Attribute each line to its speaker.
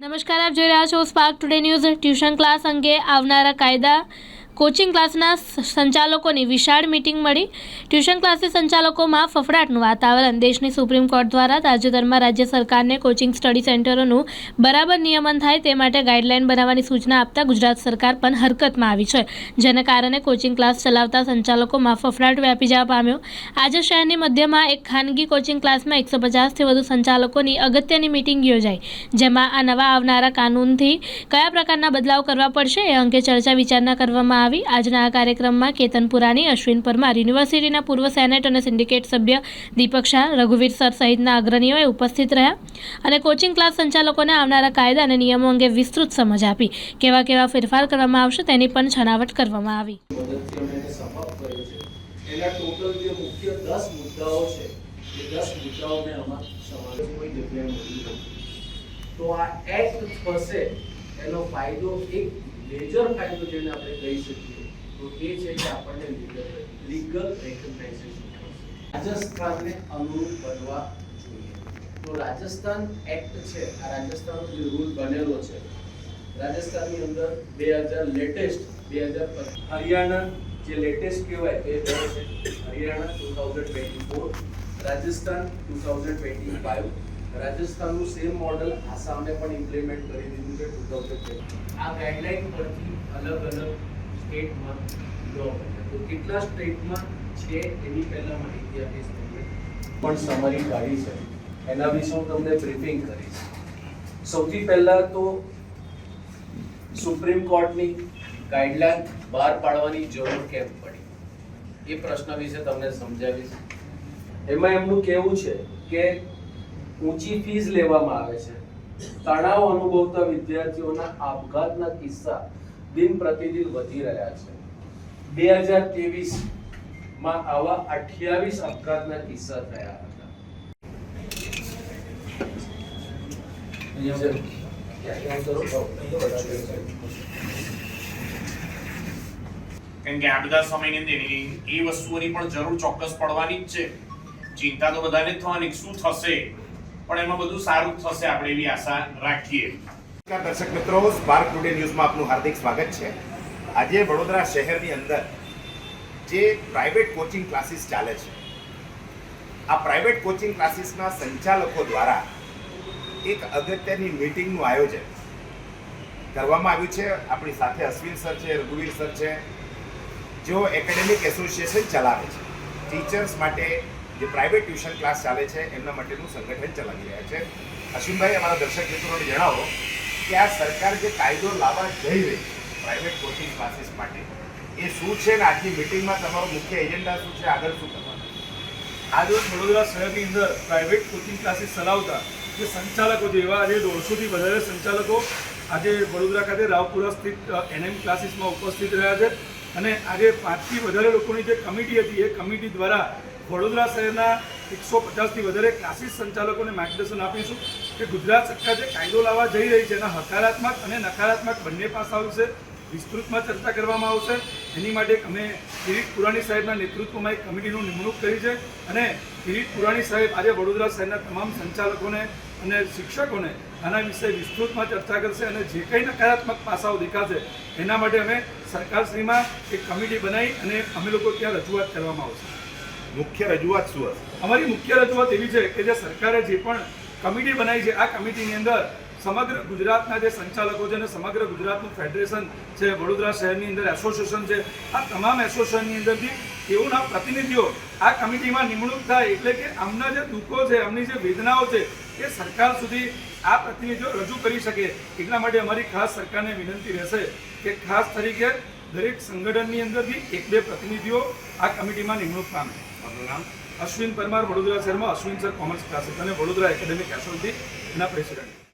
Speaker 1: નમસ્કાર આપ જોઈ રહ્યા છો spark today news tuition class અંગે આવનારા કાયદા કોચિંગ ક્લાસના સંચાલકોની વિશાળ મિટિંગ મળી. ટ્યુશન ક્લાસીસ સંચાલકોમાં ફફડાટનું વાતાવરણ. દેશની સુપ્રીમ કોર્ટ દ્વારા તાજેતરમાં રાજ્ય સરકારને કોચિંગ સ્ટડી સેન્ટરોનું બરાબર નિયમન થાય તે માટે ગાઈડલાઈન બનાવવાની સૂચના આપતા ગુજરાત સરકાર પણ હરકતમાં આવી છે. જેના કારણે કોચિંગ ક્લાસ ચલાવતા સંચાલકોમાં ફફડાટ વ્યાપી જવા પામ્યો. આજે શહેરની મધ્યમાં એક ખાનગી કોચિંગ ક્લાસમાં એકસો પચાસથી વધુ સંચાલકોની અગત્યની મિટિંગ યોજાઈ. જેમાં આ નવા આવનારા કાનૂનથી કયા પ્રકારના બદલાવ કરવા પડશે એ અંગે ચર્ચા વિચારણા કરવામાં આવી આજના આ કાર્યક્રમમાં કેતનપુરાની અશ્વિન પરમાર, યુનિવર્સિટીના પૂર્વ સેનેટ અને સિન્ડિકેટ સભ્ય દીપક શાહ, રઘુવીર સર સહિતના અગ્રણીઓએ ઉપસ્થિત રહ્યા અને કોચિંગ ક્લાસ સંચાલકોને આવનારા કાયદા અને નિયમો અંગે વિસ્તૃત સમજ આપી. કેવા કેવા ફેરફાર કરવામાં આવશે તેની પણ છણાવટ કરવામાં આવી.
Speaker 2: તો આ એક્ટ થશે, એનો ફાયદો એક મેજર ફાયદો જેને આપણે કહી શકીએ, તો એ છે કે આપણને લીગલ રેકગ્નાઇઝેશન રાજસ્થાનને અનુરૂપ બનવા જોઈએ. તો રાજસ્થાન એક્ટ છે, આ રાજસ્થાનનો જે રૂલ બનેલો છે, રાજસ્થાનની અંદર બે હજાર લેટેસ્ટ બે હજાર હરિયાણા જે લેટેસ્ટ કહેવાય એ બે છે. Haryana two thousand twenty four Rajasthan two thousand twenty five રાજસ્થાનનું same model આસામને પણ ઇમ્પ્લિમેન્ટ કરી દીધું છે ટુ થાઉઝન્ડ આ ગાઈડલાઈન પરથી અલગ અલગ સ્ટેટમાં લો તો કેટલા સ્ટેટમાં છે એની પહેલા માહિતી આપીશ તમને. પણ સમરી કાઢી છે. એના વિશે હું તમને બ્રીફિંગ કરીશ સૌથી પહેલા તો સુપ્રીમ કોર્ટની ગાઈડલાઈન બહાર પાડવાની જરૂર કેમ પડી? એ પ્રશ્ન વિશે તમને સમજાવીશ. એમાં એમનું કહેવું છે કે ઊંચી ફીસ લેવામાં આવે છે. તણાવ અનુભવતા વિદ્યાર્થીઓના આપઘાતના કિસ્સા દિન પ્રતિદિન વધી રહ્યા છે. બે હજાર ત્રેવીસમાં આવા અઠ્યાવીસ આપઘાતના કિસ્સા થયા હતા.
Speaker 3: કેમ કે આ બધા સમયની અંદર એની એ વસ્તુઓની પણ જરૂર ચોક્કસ પડવાની જ છે. ચિંતા તો બધાને જ થવાની. શું થશે? પણ એમાં બધું સારું થશે, આપણે એવી આશા રાખીએ.
Speaker 4: દર્શક મિત્રો, સ્પાર્ક ટુડે ન્યૂઝમાં આપનું હાર્દિક સ્વાગત છે. આજે વડોદરા શહેરની અંદર જે પ્રાઇવેટ કોચિંગ ક્લાસીસ ચાલે છે, આ પ્રાઇવેટ કોચિંગ ક્લાસીસના સંચાલકો દ્વારા એક અગત્યની મીટિંગનું આયોજન કરવામાં આવ્યું છે. આપણી સાથે અશ્વિન સર છે રઘુવીર સર છે, જેઓ એકેડેમિક એસોસિએશન ચલાવે છે. ટીચર્સ માટે જે પ્રાઇવેટ ટ્યુશન ક્લાસ ચાલે છે, એમના માટેનું સંગઠન ચલાવી રહ્યા છે. અશ્વિનભાઈ, અમારા દર્શક મિત્રોને જણાવો કે આ સરકાર જે કાયદો લાવવા જઈ રહી છે પ્રાઇવેટ કોચિંગ ક્લાસીસ માટે, એ શું છે ને આજની મિટિંગમાં તમારો મુખ્ય એજન્ડા શું છે? આગળ શું કરવાનું?
Speaker 5: આજરોજ વડોદરા શહેરની અંદર પ્રાઇવેટ કોચિંગ ક્લાસીસ ચલાવતા જે સંચાલકો છે, એવા આજે દોઢસોથી વધારે સંચાલકો આજે વડોદરા ખાતે રાવપુરા સ્થિત એનએમ ક્લાસીસમાં ઉપસ્થિત રહ્યા છે. અને આજે પાંચથી વધારે લોકોની જે કમિટી હતી, એ કમિટી દ્વારા વડોદરા શહેરના એકસો પચાસથી વધારે ક્લાસીસ સંચાલકોને માર્ગદર્શન આપીશું કે ગુજરાત સરકાર જે કાયદો લાવવા જઈ રહી છે, એના હકારાત્મક અને નકારાત્મક બંને પાસાઓ વિશે વિસ્તૃતમાં ચર્ચા કરવામાં આવશે. એની માટે અમે કિરીટ પુરાણી સાહેબના નેતૃત્વમાં એક કમિટીનું નિમણૂક કરી છે અને કિરીટ પુરાણી સાહેબ આજે વડોદરા શહેરના તમામ સંચાલકોને અને શિક્ષકોને આના વિશે વિસ્તૃતમાં ચર્ચા કરશે અને જે કંઈ નકારાત્મક પાસાઓ દેખાશે એના માટે અમે સરકારશ્રીમાં એક કમિટી બનાવી અને અમે લોકો ત્યાં રજૂઆત કરવામાં આવશે.
Speaker 4: મુખ્ય રજૂઆત શું હશે?
Speaker 5: અમારી મુખ્ય રજૂઆત એવી છે કે જે સરકારે જે પણ કમિટી બનાવી છે, આ કમિટીની અંદર સમગ્ર ગુજરાતના જે સંચાલકો છે અને સમગ્ર ગુજરાતનું ફેડરેશન છે, વડોદરા શહેરની અંદર એસોસિએશન છે, આ તમામ એસોસિએશનની અંદરથી તેઓના પ્રતિનિધિઓ આ કમિટીમાં નિમણૂક થાય એટલે કે આમના જે દુઃખો છે, આમની જે વેદનાઓ છે, એ સરકાર સુધી આ પ્રતિનિધિઓ રજૂ કરી શકે. એટલા માટે અમારી ખાસ સરકારને વિનંતી રહેશે કે ખાસ તરીકે દરેક સંગઠનની અંદરથી એક બે પ્રતિનિધિઓ આ કમિટીમાં નિમણૂક પામે.
Speaker 4: આપનું નામ?
Speaker 5: અશ્વિન પરમાર, વડોદરા શહેરમાં અશ્વિન સર કોમર્સ ક્લાસીસ અને વડોદરા એકેડેમિક એસોસિએશનના પ્રેસિડેન્ટ